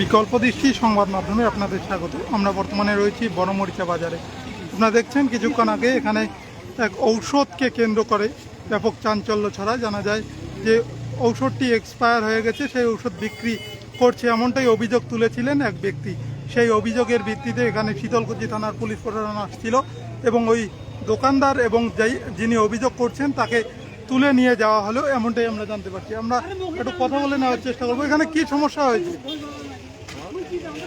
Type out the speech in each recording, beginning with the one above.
বিকল্প দৃষ্টি সংবাদ মাধ্যমে আপনাদের স্বাগত। আমরা বর্তমানে রয়েছি বড়মরিচা বাজারে। আপনারা দেখছেন, কিছুক্ষণ আগে এখানে এক ঔষধকে কেন্দ্র করে ব্যাপক চাঞ্চল্য ছড়া জানা যায় যে ঔষধটি এক্সপায়ার হয়ে গেছে, সেই ঔষধ বিক্রি করছে এমনটাই অভিযোগ তুলেছিলেন এক ব্যক্তি। সেই অভিযোগের ভিত্তিতে এখানে শীতলকুচি থানার পুলিশ প্রশাসন আসছিল এবং ওই দোকানদার এবং যেই যিনি অভিযোগ করছেন তাকে তুলে নিয়ে যাওয়া হলো এমনটাই আমরা জানতে পারছি। আমরা একটু কথা বলে নেওয়ার চেষ্টা করব। এখানে কি সমস্যা হয়েছে?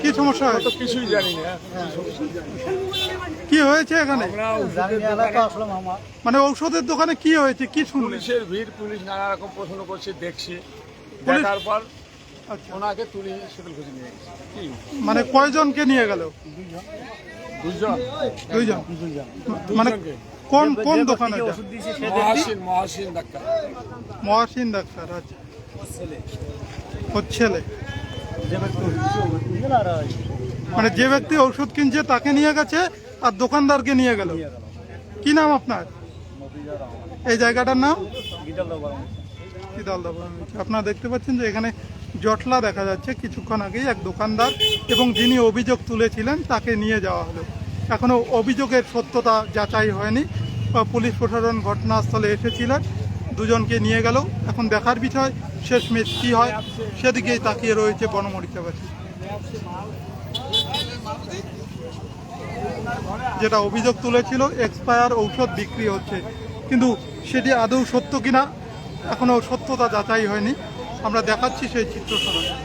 কি সমস্যা হয়েছে? তো কিছুই জানি না। কি হয়েছে এখানে? মানে ঔষধের দোকানে কি হয়েছে? কি পুলিশের ভিড় পুলিশ নানা রকম প্রশ্ন করছে দেখছি। পুলিশ- দেখার পর আচ্ছা ওনাকে তুলি শীতল খুঁজে নিয়ে গেছে। মানে কয়জনকে নিয়ে গেল? দুজন দুইজন। দুজন মানে কোন কোন দোকানে? ওষুধ দিয়েছে সে মহাসিন মহাসিন ডাক্তার। মহাসিন ডাক্তার আচ্ছা। ওর ছেলে। মানে যে ব্যক্তি ওষুধ কিনছে তাকে নিয়ে গেছে আর দোকানদারকে নিয়ে গেল। কি নাম আপনার? এই জায়গাটার নাম? শীতলদা বনানী। আপনারা দেখতে পাচ্ছেন যে এখানে জটলা দেখা যাচ্ছে কিছুক্ষণ আগেই এক দোকানদার এবং যিনি অভিযোগ তুলেছিলেন তাকে নিয়ে যাওয়া হলো। এখনও অভিযোগের সত্যতা যাচাই হয়নি। পুলিশ প্রশাসন ঘটনাস্থলে এসেছিলেন। দুজনকে নিয়ে গেল। এখন দেখার বিষয়, শেষমেশ কী হয়, সেদিকেই তাকিয়ে রয়েছে বনমরিচাবাসী। যেটা অভিযোগ তুলেছিল, এক্সপায়ার ঔষধ বিক্রি হচ্ছে। কিন্তু সেটি আদৌ সত্য কিনা এখনও সত্যতা যাচাই হয়নি। আমরা দেখাচ্ছি সেই চিত্র সরাসরি